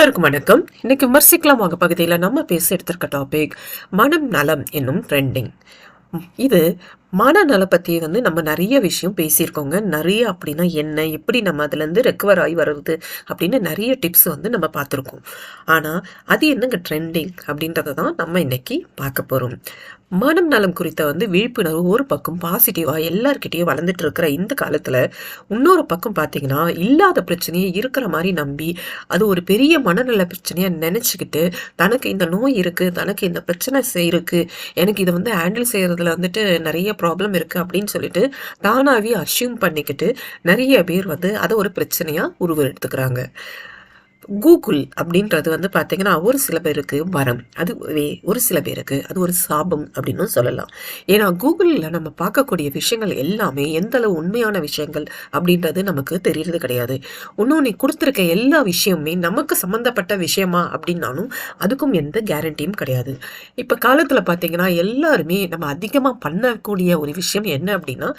எல்லோருக்கும் வணக்கம். இன்னைக்கு விமர்சிக்கலாம் வாங்க. பகுதியில் நம்ம பேச எடுத்திருக்க டாபிக் மனம் நலம் என்னும் ட்ரெண்டிங் இது மனநல பற்றி வந்து நம்ம நிறைய விஷயம் பேசியிருக்கோங்க. நிறைய அப்படின்னா என்ன எப்படி நம்ம அதுலேருந்து ரெக்கவர் ஆகி வர்றது அப்படின்னு நிறைய டிப்ஸ் வந்து நம்ம பார்த்துருக்கோம். ஆனால் அது என்னங்க ட்ரெண்டிங் அப்படின்றத தான் நம்ம இன்னைக்கு பார்க்க போகிறோம் மனம் நலம் குறித்த வந்து விழிப்புணர்வு ஒரு பக்கம் பாசிட்டிவாக எல்லார்கிட்டயும் வளர்ந்துட்டு இருக்கிற இந்த காலத்தில் இன்னொரு பக்கம் பார்த்தீங்கன்னா இல்லாத பிரச்சனையை இருக்கிற மாதிரி நம்பி அது ஒரு பெரிய மனநல பிரச்சனையாக நினச்சிக்கிட்டு தனக்கு இந்த நோய் இருக்குது தனக்கு இந்த பிரச்சனை இருக்குது எனக்கு இதை வந்து ஹேண்டில் செய்கிறதுல வந்துட்டு நிறைய ப்ராப்ளம் இருக்குது அப்படின்னு சொல்லிட்டு தானாகவே அஷ்யூம் பண்ணிக்கிட்டு நிறைய பேர் வந்து அதை ஒரு பிரச்சனையாக உருவெடுத்துக்கிறாங்க. கூகுள் அப்படின்றது வந்து பார்த்தீங்கன்னா ஒரு சில பேருக்கு வரம் அது ஒரு சில பேருக்கு அது ஒரு சாபம் அப்படின்னு சொல்லலாம். ஏன்னா கூகுளில் நம்ம பார்க்கக்கூடிய விஷயங்கள் எல்லாமே எந்த அளவு உண்மையான விஷயங்கள் அப்படின்றது நமக்கு தெரியறது கிடையாது. இன்னும் நீ கொடுத்துருக்க எல்லா விஷயமுமே நமக்கு சம்மந்தப்பட்ட விஷயமா அப்படின்னாலும் அதுக்கும் எந்த கேரண்டியும் கிடையாது. இப்போ காலத்தில் பார்த்தீங்கன்னா எல்லாருமே நம்ம அதிகமாக பண்ணக்கூடிய ஒரு விஷயம் என்ன அப்படின்னா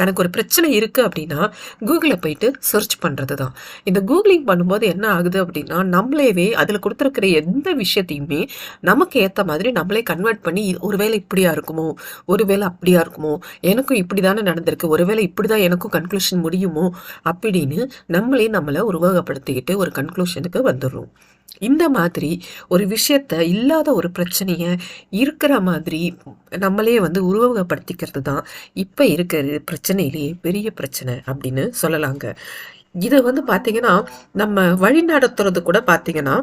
தனக்கு ஒரு பிரச்சனை இருக்குது அப்படின்னா கூகுளில் போயிட்டு சர்ச் பண்ணுறது தான் இந்த கூகுளிங் பண்ணும்போது என்ன ஆகுது அப்படின்னா நம்மளேவே அதில் கொடுத்துருக்கிற எந்த விஷயத்தையுமே நமக்கு ஏற்ற மாதிரி நம்மளே கன்வெர்ட் பண்ணி ஒருவேளை இப்படியா இருக்குமோ? ஒருவேளை அப்படியா இருக்குமோ? எனக்கும் இப்படி தானே நடந்திருக்கு. ஒருவேளை இப்படி தான் எனக்கும் கன்க்ளூஷன் முடியுமோ? அப்படின்னு நம்மளே நம்மளை உருவகப்படுத்திக்கிட்டு ஒரு கன்க்ளூஷனுக்கு வந்துடுறோம். இந்த மாதிரி ஒரு விஷயத்த இல்லாத ஒரு பிரச்சனையை இருக்கிற மாதிரி நம்மளே வந்து உருவகப்படுத்திக்கிறது தான் இப்போ இருக்கிற பிரச்சனையிலேயே பெரிய பிரச்சனை அப்படின்னு சொல்லலாங்க. இதை வந்து பார்த்தீங்கன்னா நம்ம வழி நடத்துறது கூட பார்த்தீங்கன்னா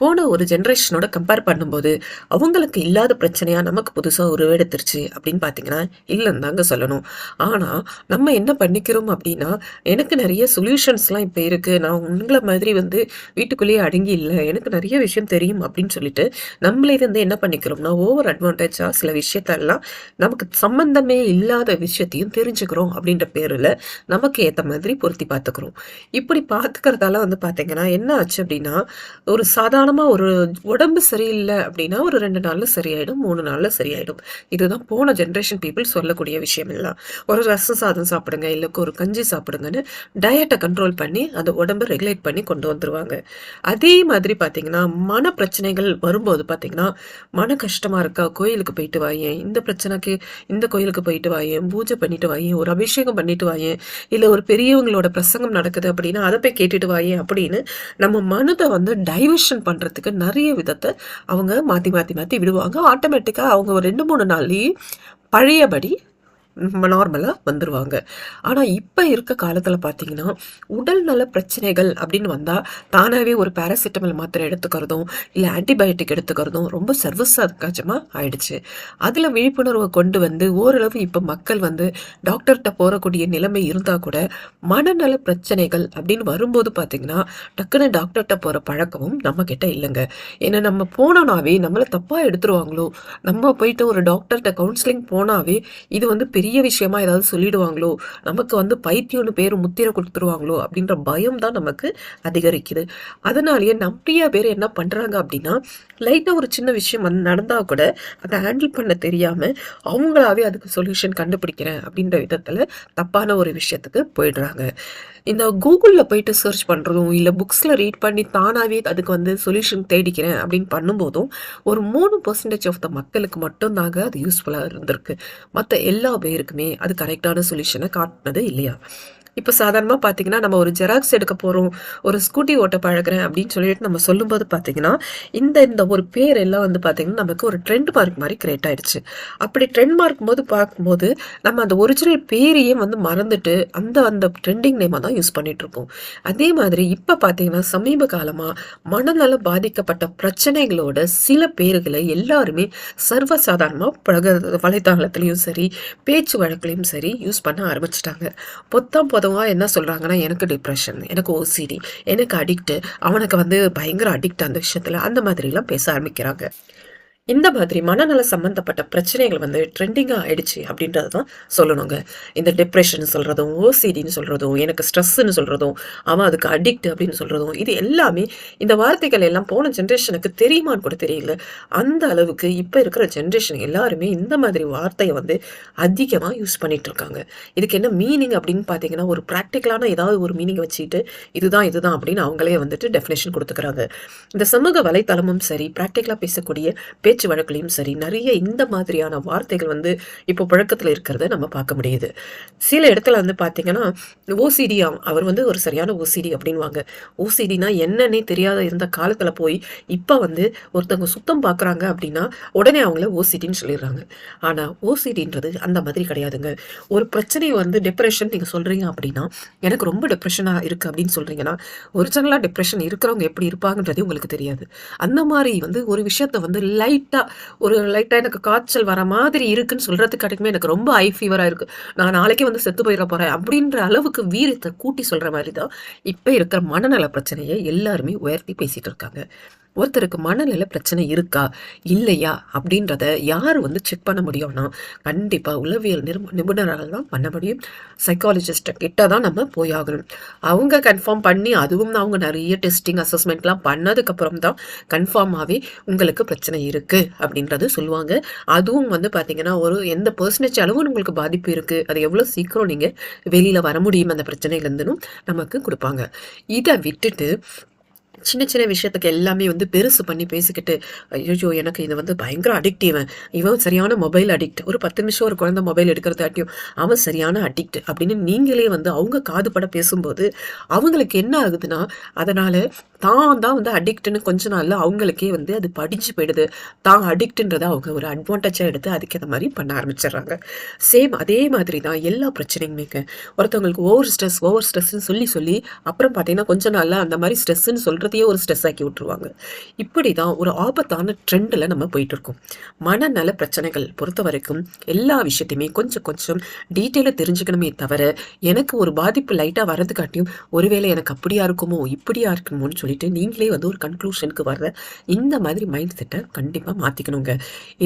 போன ஒரு ஜென்ரேஷனோட கம்பேர் பண்ணும்போது அவங்களுக்கு இல்லாத பிரச்சனையா நமக்கு புதுசாக உருவெடுத்துருச்சு அப்படின்னு பார்த்தீங்கன்னா இல்லைன்னு தாங்க சொல்லணும். ஆனால் நம்ம என்ன பண்ணிக்கிறோம் அப்படின்னா எனக்கு நிறைய சொல்யூஷன்ஸ்லாம் இப்போ இருக்குது நான் உங்களை மாதிரி வந்து வீட்டுக்குள்ளேயே அடங்கி இல்லை. எனக்கு நிறைய விஷயம் தெரியும் அப்படின்னு சொல்லிட்டு நம்மளே வந்து என்ன பண்ணிக்கிறோம்னா ஓவர் அட்வான்டேஜாக சில விஷயத்தெல்லாம் நமக்கு சம்மந்தமே இல்லாத விஷயத்தையும் தெரிஞ்சுக்கிறோம் அப்படின்ற பேரில் நமக்கு ஏற்ற மாதிரி பொருத்தி பார்த்துக்கிறோம் இப்படி பார்த்துக்கிறதால வந்து பார்த்தீங்கன்னா என்ன ஆச்சு அப்படின்னா ஒரு சாதாரண நிதானமாக ஒரு உடம்பு சரியில்லை அப்படின்னா ஒரு ரெண்டு நாளில் சரியாயிடும் மூணு நாளில் சரியாயிடும். இதுதான் போன ஜென்ரேஷன் பீப்புள் சொல்லக்கூடிய விஷயம் எல்லாம் ஒரு ரசம் சாதம் சாப்பிடுங்க இல்லை ஒரு கஞ்சி சாப்பிடுங்கன்னு டயட்டை கண்ட்ரோல் பண்ணி அந்த உடம்பை ரெகுலேட் பண்ணி கொண்டு வந்துருவாங்க. அதே மாதிரி பார்த்தீங்கன்னா மன பிரச்சனைகள் வரும்போது பார்த்தீங்கன்னா மன கஷ்டமாக இருக்கா கோயிலுக்கு போயிட்டு வாயேன் இந்த பிரச்சனைக்கு இந்த கோயிலுக்கு போயிட்டு வாயேன் பூஜை பண்ணிட்டு வாயேன் ஒரு அபிஷேகம் பண்ணிட்டு வாயேன் இல்லை ஒரு பெரியவங்களோட பிரசங்கம் நடக்குது அப்படின்னா அதை போய் கேட்டுட்டு வாயேன் அப்படின்னு நம்ம மனதை வந்து டைவர்ஷன் பண்ணுறதுக்கு நிறைய விதத்தை அவங்க மாற்றி மாற்றி மாற்றி விடுவாங்க. ஆட்டோமேட்டிக்காக அவங்க ஒரு ரெண்டு மூணு நாள்லேயே பழையபடி நார்மலாக வந்துடுவாங்க ஆனால் இப்போ இருக்க காலத்தில் பார்த்தீங்கன்னா உடல் நல பிரச்சனைகள் அப்படின்னு வந்தால் தானாகவே ஒரு பேராசிட்டமல் மாத்திரை எடுத்துக்கிறதும் இல்லை ஆன்டிபயோட்டிக் எடுத்துக்கிறதும் ரொம்ப சர்வசாதாரணமாக ஆயிடுச்சு. அதில் விழிப்புணர்வை கொண்டு வந்து ஓரளவு இப்போ மக்கள் வந்து டாக்டர்கிட்ட போகக்கூடிய நிலைமை இருந்தால் கூட மனநல பிரச்சனைகள் அப்படின்னு வரும்போது பார்த்தீங்கன்னா டக்குன்னு டாக்டர்கிட்ட போகிற பழக்கமும் நம்மக்கிட்ட இல்லைங்க. ஏன்னா நம்ம போனோம்னாவே நம்மளை தப்பாக எடுத்துருவாங்களோ? நம்ம போயிட்டு ஒரு டாக்டர்கிட்ட கவுன்சிலிங் போனாவே இது வந்து பெரிய பெரிய விஷயமா ஏதாவது சொல்லிடுவாங்களோ நமக்கு வந்து பைத்தியம்னு பேர் முத்திரை கொடுத்துருவாங்களோ அப்படின்ற பயம் தான் நமக்கு அதிகரிக்குது. அதனாலேயே நிறைய பேர் என்ன பண்ணுறாங்க அப்படின்னா லைட்டாக ஒரு சின்ன விஷயம் வந்து நடந்தால் கூட அதை ஹேண்டில் பண்ண தெரியாமல் அவங்களாவே அதுக்கு சொல்யூஷன் கண்டுபிடிக்கிறேன் அப்படின்ற விதத்தில் தப்பான ஒரு விஷயத்துக்கு போயிடுறாங்க. இந்த கூகுளில் போயிட்டு சர்ச் பண்ணுறதும் இல்லை புக்ஸில் ரீட் பண்ணி தானாகவே அதுக்கு வந்து சொல்யூஷன் தேடிக்கிறேன் அப்படின்னு பண்ணும்போதும் ஒரு மூணு பர்சன்டேஜ் ஆஃப் த மக்களுக்கு மட்டும்தாங்க அது யூஸ்ஃபுல்லாக இருந்திருக்கு. மற்ற எல்லா பேர் இருக்குமே அது கரெக்டான சொல்யூஷனை காட்டினது இல்லையா? இப்போ சாதாரணமாக பார்த்தீங்கன்னா நம்ம ஒரு ஜெராக்ஸ் எடுக்க போகிறோம் ஒரு ஸ்கூட்டி ஓட்ட பழகுறேன் அப்படின்னு சொல்லிட்டு நம்ம சொல்லும்போது பார்த்தீங்கன்னா இந்த இந்த ஒரு பேர் எல்லாம் வந்து பார்த்தீங்கன்னா நமக்கு ஒரு ட்ரெண்ட் மார்க் மாதிரி கிரியேட் ஆயிடுச்சு. அப்படி ட்ரெண்ட் மார்க் போது பார்க்கும்போது நம்ம அந்த ஒரிஜினல் பேரையே வந்து மறந்துட்டு அந்த அந்த ட்ரெண்டிங் நேமாக தான் யூஸ் பண்ணிட்டு இருப்போம் அதே மாதிரி இப்போ பார்த்தீங்கன்னா சமீப காலமாக மனநல பாதிக்கப்பட்ட பிரச்சனைகளோட சில பேர்களை எல்லாருமே சர்வசாதாரணமாக பழக வலைத்தளத்துலேயும் சரி பேச்சு வழக்குலையும் சரி யூஸ் பண்ண ஆரம்பிச்சிட்டாங்க. பொத்தாம் பொதுவாக என்ன சொல்கிறாங்கன்னா எனக்கு டிப்ரெஷன் எனக்கு ஓசிடி எனக்கு அடிக்ட்டு அவனுக்கு வந்து பயங்கர அடிக்ட் அந்த விஷயத்தில் அந்த மாதிரிலாம் பேச ஆரம்பிக்கிறாங்க. இந்த மாதிரி மனநல சம்மந்தப்பட்ட பிரச்சனைகள் வந்து ட்ரெண்டிங்காக ஆயிடுச்சு அப்படின்றது தான் சொல்லணுங்க. இந்த டிப்ரெஷன் சொல்கிறதும் ஓசிடின்னு சொல்கிறதும் எனக்கு ஸ்ட்ரெஸ்ஸுன்னு சொல்கிறதும் அவன் அதுக்கு அடிக்ட் அப்படின்னு சொல்கிறதும் இது எல்லாமே இந்த வார்த்தைகள் எல்லாம் போன ஜென்ரேஷனுக்கு தெரியுமான்னு கூட தெரியல. அந்த அளவுக்கு இப்போ இருக்கிற ஜென்ரேஷன் எல்லாருமே இந்த மாதிரி வார்த்தையை வந்து அதிகமாக யூஸ் பண்ணிட்டு இருக்காங்க. இதுக்கு என்ன மீனிங் அப்படின்னு பார்த்தீங்கன்னா ஒரு ப்ராக்டிக்கலான ஏதாவது ஒரு மீனிங் வச்சுட்டு இதுதான் இதுதான் அப்படின்னு அவங்களே வந்துட்டு டெஃபினேஷன் கொடுத்துக்கிறாங்க. இந்த சமூக வலைத்தளமும் சரி ப்ராக்டிக்கலாக பேசக்கூடிய பேச்சு வழக்குலையும் சரி நிறைய இந்த மாதிரியான வார்த்தைகள் வந்து இப்போ புழக்கத்தில் இருக்கிறத நம்ம பார்க்க முடியுது. சில இடத்துல வந்து பார்த்தீங்கன்னா ஓசிடி அவர் வந்து ஒரு சரியான ஓசிடி அப்படின்வாங்க ஓசிடினா என்னன்னே தெரியாத இருந்த காலத்தில் போய் இப்போ வந்து ஒருத்தவங்க சுத்தம் பார்க்குறாங்க அப்படின்னா உடனே அவங்கள ஓசிடின்னு சொல்லிடுறாங்க. ஆனால் ஓசிடின்றது அந்த மாதிரி கிடையாதுங்க. ஒரு பிரச்சனை வந்து டிப்ரெஷன் நீங்கள் சொல்கிறீங்க அப்படின்னா எனக்கு ரொம்ப டிப்ரெஷனாக இருக்குது அப்படின்னு சொல்கிறீங்கன்னா ஒரிஜினலாக டிப்ரெஷன் இருக்கிறவங்க எப்படி இருப்பாங்கன்றது உங்களுக்கு தெரியாது. அந்த மாதிரி வந்து ஒரு விஷயத்த வந்து லைட் லைட்டாக ஒரு லைட்டாக எனக்கு காய்ச்சல் வர மாதிரி இருக்குன்னு சொல்கிறதுக்கு கிடைக்குமே எனக்கு ரொம்ப ஐ ஃபீவராக இருக்குது நான் நாளைக்கே வந்து செத்து போயிட போகிறேன் அப்படின்ற அளவுக்கு வீரத்தை கூட்டி சொல்கிற மாதிரி தான் இப்போ இருக்கிற மனநல பிரச்சனையை எல்லாருமே உயர்த்தி பேசிகிட்டு இருக்காங்க. ஒருத்தருக்கு மனநிலை பிரச்சனை இருக்கா இல்லையா அப்படின்றத யார் வந்து செக் பண்ண முடியும்னா கண்டிப்பாக உளவியல் நிபுணரால் தான் பண்ண முடியும். சைக்காலஜிஸ்ட்டை கிட்ட தான் நம்ம போயாகணும் அவங்க கன்ஃபார்ம் பண்ணி அதுவும் அவங்க நிறைய டெஸ்டிங் அசஸ்மெண்ட்லாம் பண்ணதுக்கப்புறம் தான் கன்ஃபார்மாகவே உங்களுக்கு பிரச்சனை இருக்குது அப்படின்றது சொல்லுவாங்க. அதுவும் வந்து பார்த்தீங்கன்னா ஒரு எந்த பர்சன்டேஜ் அளவு உங்களுக்கு பாதிப்பு இருக்குது அது எவ்வளோ சீக்கிரம் நீங்கள் வெளியில் வர முடியும் அந்த பிரச்சனையிலேருந்துன்னு நமக்கு கொடுப்பாங்க. இதை விட்டுட்டு சின்ன சின்ன விஷயத்துக்கு எல்லாமே வந்து பெருசு பண்ணி பேசிக்கிட்டு ஐயோ எனக்கு இது வந்து பயங்கர அடிக்ட் இவன். இவன் சரியான மொபைல் அடிக்ட் ஒரு பத்து நிமிஷம் ஒரு குழந்தை மொபைல் எடுக்கிறதாட்டியும் அவன் சரியான அடிக்ட் அப்படின்னு நீங்களே வந்து அவங்க காதுபட பேசும்போது அவங்களுக்கு என்ன ஆகுதுன்னா அதனால் தான் தான் வந்து அடிக்ட்னு கொஞ்ச நாளில் அவங்களுக்கே வந்து அது படிச்சு போயிடுது. தான் அடிக்ட்ன்றதை அவங்க ஒரு அட்வான்டேஜாக எடுத்து அதுக்கேற்ற மாதிரி பண்ண ஆரம்பிச்சிடுறாங்க. சேம் அதே மாதிரி தான் எல்லா பிரச்சனையுமே ஒருத்தவங்களுக்கு ஓவர் ஸ்ட்ரெஸ் ஓவர் ஸ்ட்ரெஸ்ன்னு சொல்லி சொல்லி அப்புறம் பார்த்தீங்கன்னா கொஞ்ச நாளில் அந்த மாதிரி ஸ்ட்ரெஸ்ன்னு சொல்கிறதையே ஒரு ஸ்ட்ரெஸ் ஆக்கி விட்டுருவாங்க. இப்படி தான் ஒரு ஆபத்தான ட்ரெண்டில் நம்ம போயிட்டுருக்கோம். மனநல பிரச்சனைகள் பொறுத்த வரைக்கும் எல்லா விஷயத்தையுமே கொஞ்சம் கொஞ்சம் டீட்டெயிலாக தெரிஞ்சுக்கணுமே தவிர எனக்கு ஒரு பாதிப்பு லைட்டாக வரதுக்காட்டியும் ஒருவேளை எனக்கு அப்படியா இருக்குமோ இப்படியா இருக்குமோன்னு சொல்லிட்டு நீங்களே வந்து ஒரு கன்க்ளூஷனுக்கு வர்ற இந்த மாதிரி மைண்ட் செட்டை கண்டிப்பாக மாற்றிக்கணுங்க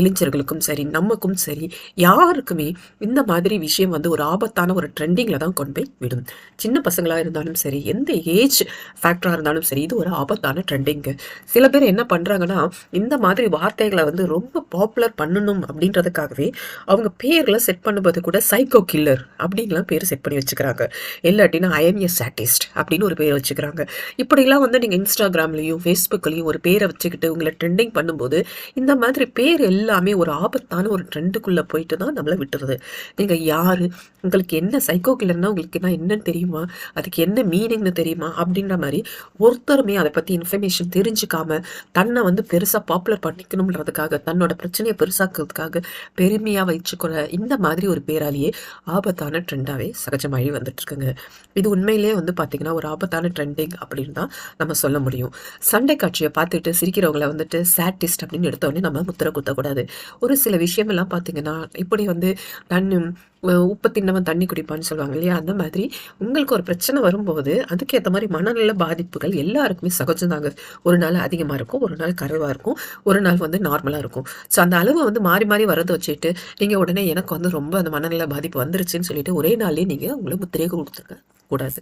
இளைஞர்களுக்கும் சரி நமக்கும் சரி யாருக்குமே இந்த மாதிரி விஷயம் வந்து ஒரு ஆபத்தான ஒரு ட்ரெண்டிங்கில் தான் கொண்டு போய் விடும். சின்ன பசங்களாக இருந்தாலும் சரி எந்த ஏஜ் ஃபேக்டராக இருந்தாலும் சரி இது ஒரு ஆபத்தான ட்ரெண்டிங்கு சில பேர் என்ன பண்ணுறாங்கன்னா இந்த மாதிரி வார்த்தைகளை வந்து ரொம்ப பாப்புலர் பண்ணணும் அப்படின்றதுக்காகவே அவங்க பேரில் செட் பண்ணும்போது கூட சைக்கோ கில்லர் அப்படின்லாம் பேர் செட் பண்ணி வச்சுக்கிறாங்க. இல்லாட்டினா ஐஎம் எ சாட்டிஸ்ட் அப்படின்னு ஒரு பேர் வச்சுக்கிறாங்க. இப்படிலாம் வந்து நீங்கள் இன்ஸ்டாகிராம்லேயும் ஃபேஸ்புக்லேயும் ஒரு பேரை வச்சுக்கிட்டு உங்களை ட்ரெண்டிங் பண்ணும்போது இந்த மாதிரி பேர் எல்லாமே ஒரு ஆபத்தான ஒரு ட்ரெண்டுக்குள்ளே போயிட்டு தான் நம்மளை விட்டுருது. நீங்கள் யார்? உங்களுக்கு என்ன சைக்கோ கில்லர்னா உங்களுக்கு என்ன என்னன்னு தெரியுமா? அதுக்கு என்ன மீனிங்னு தெரியுமா? அப்படின்ற மாதிரி ஒருத்தருமே அதை பற்றி இன்ஃபர்மேஷன் தெரிஞ்சுக்காம தன்னை வந்து பெருசாக பாப்புலர் பண்ணிக்கணுன்றதுக்காக தன்னோட பிரச்சனையை பெருசாக்குறதுக்காக பெருமையாக வச்சுக்கொள்ள இந்த மாதிரி ஒரு பேராலேயே ஆபத்தான ட்ரெண்டாகவே சகஜமாகி வந்துட்டுருக்குங்க. இது உண்மையிலேயே வந்து பார்த்திங்கன்னா ஒரு ஆபத்தான ட்ரெண்டிங் அப்படின்னு தான் நம்ம சொல்ல முடியும். சண்டை காட்சியை பார்த்துட்டு சிரிக்கிறவங்கள வந்துட்டு சேட்டிஸ்ட் அப்படின்னு எடுத்தோடனே நம்ம முத்திர குத்தக்கூடாது. ஒரு சில விஷயமெல்லாம் பார்த்தீங்கன்னா இப்படி வந்து தண்ணி உப்பு தின்னவன் தண்ணி குடிப்பான்னு சொல்லுவாங்க இல்லையா? அந்த மாதிரி உங்களுக்கு ஒரு பிரச்சனை வரும்போது அதுக்கேற்ற மாதிரி மனநல பாதிப்புகள் எல்லாருக்குமே சகஜம்தாங்க. ஒரு நாள் அதிகமாக இருக்கும் ஒரு நாள் கருவாக இருக்கும் ஒரு நாள் வந்து நார்மலாக இருக்கும். ஸோ அந்த அளவு வந்து மாறி மாறி வரதை வச்சுட்டு நீங்கள் உடனே எனக்கு வந்து ரொம்ப அந்த மனநல பாதிப்பு வந்துருச்சுன்னு சொல்லிட்டு ஒரே நாள்லேயே நீங்கள் உங்களை முத்திரையை கொடுத்துருக்க கூடாது.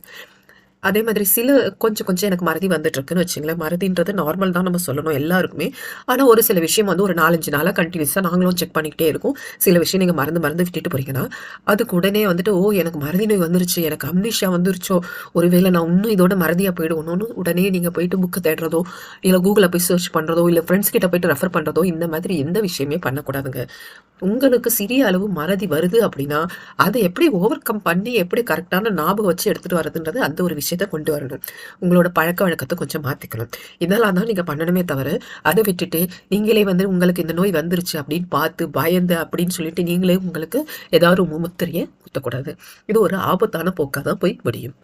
அதே மாதிரி சில கொஞ்சம் கொஞ்சம் எனக்கு மறதி வந்துட்டு இருக்குன்னு வச்சுங்களேன். மறதின்றது நார்மல் தான் நம்ம சொல்லணும் எல்லாருக்குமே. ஆனால் ஒரு சில விஷயம் வந்து ஒரு நாலஞ்சு நாளாக கண்டினியூஸாக நாங்களும் செக் பண்ணிக்கிட்டே இருக்கும். சில விஷயம் நீங்கள் மறந்து மறந்து விட்டுட்டு போறீங்கன்னா அதுக்கு உடனே வந்துட்டு ஓ எனக்கு மறதி நோய் வந்துருச்சு எனக்கு அம்னிஷா வந்துருச்சோ ஒருவேளை நான் இன்னும் இதோட மறதியாக போயிடுவோன்னு உடனே நீங்கள் போயிட்டு புக்கு தேடுறதோ இல்லை கூகுளில் போய் சர்ச் பண்ணுறதோ இல்லை ஃப்ரெண்ட்ஸ் கிட்ட போயிட்டு ரெஃபர் பண்ணுறதோ இந்த மாதிரி எந்த விஷயமே பண்ணக்கூடாதுங்க. உங்களுக்கு சிறிய அளவு மறதி வருது அப்படின்னா அதை எப்படி ஓவர் கம் பண்ணி எப்படி கரெக்டான ஞாபகம் வச்சு எடுத்துகிட்டு வரதுன்றது அந்த ஒரு விஷயம் விஷயத்த கொண்டு வரணும். உங்களோட பழக்க வழக்கத்தை கொஞ்சம் மாற்றிக்கணும் இதெல்லாம் தான் நீங்கள் பண்ணணுமே தவிர அதை விட்டுட்டு நீங்களே வந்து உங்களுக்கு இந்த நோய் வந்துருச்சு அப்படின்னு பார்த்து பயந்து அப்படின்னு சொல்லிட்டு நீங்களே உங்களுக்கு ஏதாவது ஒரு முத்திரையை ஊற்றக்கூடாது இது ஒரு ஆபத்தான போக்காக தான் போய் முடியும்.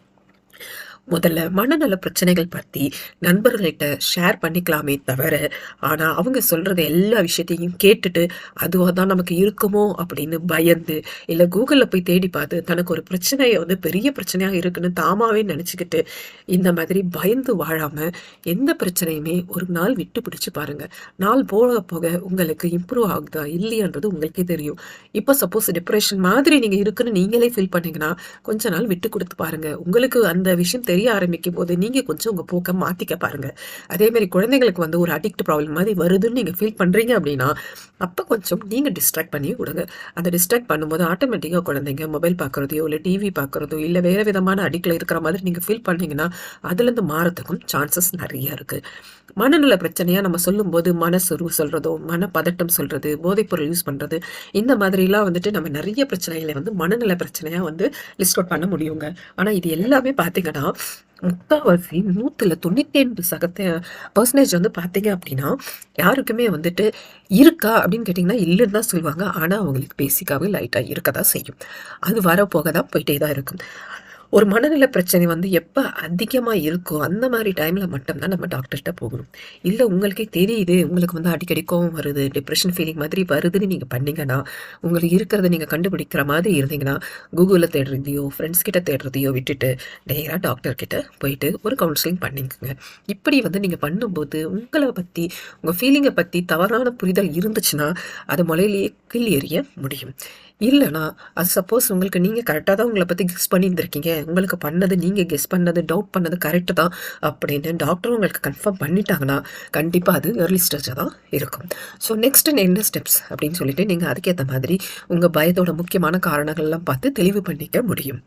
முதல்ல மனநல பிரச்சனைகள் பத்தி நண்பர்கள்கிட்ட ஷேர் பண்ணிக்கலாமே தவிர, ஆனா அவங்க சொல்றது எல்லா விஷயத்தையும் கேட்டுட்டு, அதுவாக தான் நமக்கு இருக்குமோ அப்படின்னு பயந்து, இல்லை கூகுளில் போய் தேடி பார்த்து, தனக்கு ஒரு பிரச்சனையை வந்து பெரிய பிரச்சனையா இருக்குன்னு தாமாவே நினச்சிக்கிட்டு இந்த மாதிரி பயந்து வாழாம, எந்த பிரச்சனையுமே ஒரு நாள் விட்டு பிடிச்சி பாருங்க. நாள் போக போக உங்களுக்கு இம்ப்ரூவ் ஆகுதா இல்லையான்றது உங்களுக்கே தெரியும். இப்போ சப்போஸ் டிப்ரெஷன் மாதிரி நீங்க இருக்குன்னு நீங்களே ஃபீல் பண்ணீங்கன்னா, கொஞ்ச நாள் விட்டு கொடுத்து பாருங்க. உங்களுக்கு அந்த விஷயம் தெரிய ஆரம்பிக்கும்போது, நீங்கள் கொஞ்சம் உங்கள் போக்கை மாற்றிக்க பாருங்கள் அதேமாரி குழந்தைங்களுக்கு வந்து ஒரு அடிக்ட் ப்ராப்ளம் மாதிரி வருதுன்னு நீங்கள் ஃபீல் பண்ணுறீங்க அப்படின்னா, அப்போ கொஞ்சம் நீங்கள் டிஸ்ட்ராக்ட் பண்ணி விடுங்க. அந்த டிஸ்ட்ராக்ட் பண்ணும்போது ஆட்டோமேட்டிக்காக குழந்தைங்க மொபைல் பார்க்குறதையோ, இல்லை டிவி பார்க்குறதோ, இல்லை வேறு விதமான அடிக்ட்ல இருக்கிற மாதிரி நீங்கள் ஃபீல் பண்ணீங்கன்னா, அதுலேருந்து மாறத்துக்கும் சான்சஸ் நிறையா இருக்குது மனநல பிரச்சனையாக நம்ம சொல்லும்போது மனசோர்வு சொல்கிறதோ மனப்பதட்டம் சொல்கிறது போதைப்பொருள் யூஸ் பண்ணுறது இந்த மாதிரிலாம் வந்துட்டு நம்ம நிறைய பிரச்சனைகளை வந்து மனநல பிரச்சனையாக வந்து லிஸ்ட் அவுட் பண்ண முடியுங்க. ஆனால் இது எல்லாமே பார்த்தீங்கன்னா, முக்காவாசி 100ல 95 சதத்த பெர்சன்டேஜ் வந்து பார்த்தீங்க அப்படின்னா, யாருக்குமே வந்துட்டு இருக்கா அப்படின்னு கேட்டிங்கன்னா இல்லைன்னு தான் சொல்லுவாங்க. ஆனா அவங்களுக்கு பேசிக்காவே லைட்டா இருக்க தான் செய்யும். அது வரப்போக தான் போயிட்டே தான் இருக்கும். ஒரு மனநல பிரச்சனை வந்து எப்போ அதிகமாக இருக்கோ, அந்த மாதிரி டைமில் மட்டும்தான் நம்ம டாக்டர்கிட்ட போகணும். இல்லை உங்களுக்கே தெரியுது, உங்களுக்கு வந்து அடிக்கடி கோவம் வருது, டிப்ரெஷன் ஃபீலிங் மாதிரி வருதுன்னு நீங்கள் பண்ணிங்கன்னா உங்களுக்கு இருக்கிறத நீங்கள் கண்டுபிடிக்கிற மாதிரி இருந்தீங்கன்னா, கூகுளில் தேடுறதையோ, ஃப்ரெண்ட்ஸ் கிட்ட தேடுறதையோ விட்டுட்டு, நேராக டாக்டர்கிட்ட போயிட்டு ஒரு கவுன்சிலிங் பண்ணிக்கோங்க இப்படி வந்து நீங்கள் பண்ணும்போது, உங்களை பற்றி உங்கள் ஃபீலிங்கை பற்றி தவறான புரிதல் இருந்துச்சுன்னா, அது முலையிலேயே கிள்ளி எறிய முடியும். இல்லைனா அது சப்போஸ் உங்களுக்கு நீங்கள் கரெக்டாக தான் உங்களை பற்றி கெஸ் பண்ணியிருந்திருக்கீங்க. உங்களுக்கு பண்ணது நீங்கள் கெஸ் பண்ணது, டவுட் பண்ணது கரெக்டு தான் அப்படின்னு டாக்டர் உங்களுக்கு கன்ஃபார்ம் பண்ணிட்டாங்கன்னா, கண்டிப்பாக அது ஏர்லி ஸ்டேஜாக தான் இருக்கும். ஸோ நெக்ஸ்ட் என்ன ஸ்டெப்ஸ் அப்படின்னு சொல்லிட்டு நீங்கள் அதுக்கேற்ற மாதிரி உங்கள் பயத்தோட முக்கியமான காரணங்கள்லாம் பார்த்து தெளிவு பண்ணிக்க முடியும்.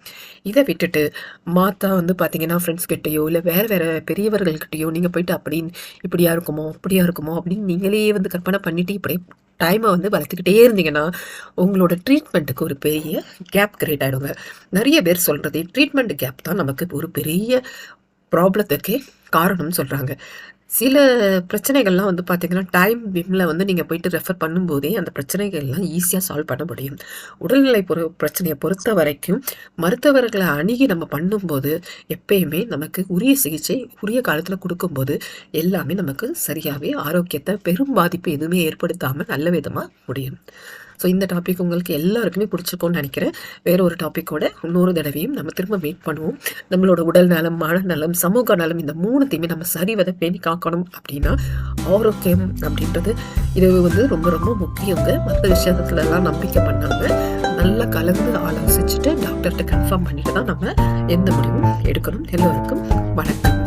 இதை விட்டுட்டு மாத்தா வந்து பார்த்தீங்கன்னா, ஃப்ரெண்ட்ஸ் கிட்டேயோ இல்லை வேறு வேறு பெரியவர்கள்கிட்டயோ நீங்கள் போயிட்டு அப்படின்னு இப்படியா இருக்குமோ, அப்படியா இருக்குமோ அப்படின்னு நீங்களே வந்து கற்பனை பண்ணிட்டு இப்படியே டைமை வந்து வளர்த்துக்கிட்டே இருந்தீங்கன்னா, உங்களோட ட்ரீட்மெண்ட்டுக்கு ஒரு பெரிய கேப் கிரியேட் ஆகிடுங்க நிறைய பேர் சொல்கிறது ட்ரீட்மெண்ட் கேப் தான் நமக்கு ஒரு பெரிய ப்ராப்ளத்துக்கே காரணம்னு சொல்கிறாங்க சில பிரச்சனைகள்லாம் வந்து பார்த்தீங்கன்னா, டைம் விம்மில் வந்து நீங்கள் போயிட்டு ரெஃபர் பண்ணும்போதே அந்த பிரச்சனைகள்லாம் ஈஸியாக சால்வ் பண்ண முடியும். உடல்நிலை பொறு பொறுத்த வரைக்கும் மருத்துவர்களை அணுகி நம்ம பண்ணும்போது, எப்பயுமே நமக்கு உரிய சிகிச்சை உரிய காலத்தில் கொடுக்கும்போது எல்லாமே நமக்கு சரியாகவே ஆரோக்கியத்தை பெரும் பாதிப்பு எதுவுமே ஏற்படுத்தாமல் நல்ல விதமாக முடியும். ஸோ இந்த டாபிக் உங்களுக்கு எல்லாருக்குமே புடிச்சிருக்கும்னு நினைக்கிறேன் வேற ஒரு டாப்பிக்கோட இன்னொரு தடவையும் நம்ம திரும்ப மீட் பண்ணுவோம். நம்மளோட உடல் நலம், மனநலம், சமூக நலம் இந்த மூணுத்தையுமே நம்ம சரிவதை பேணி காக்கணும் அப்படின்னா, ஆரோக்கியம் அப்படின்றது இது வந்து ரொம்ப ரொம்ப முக்கியங்க. மற்ற விஷயத்துலலாம் நம்பிக்கை பண்ணாங்க நல்லா கலந்து ஆலோசிச்சுட்டு டாக்டர்கிட்ட கன்ஃபார்ம் பண்ணிட்டு தான் நம்ம எந்த முடிவும் எடுக்கணும். எல்லோருக்கும் வணக்கம்.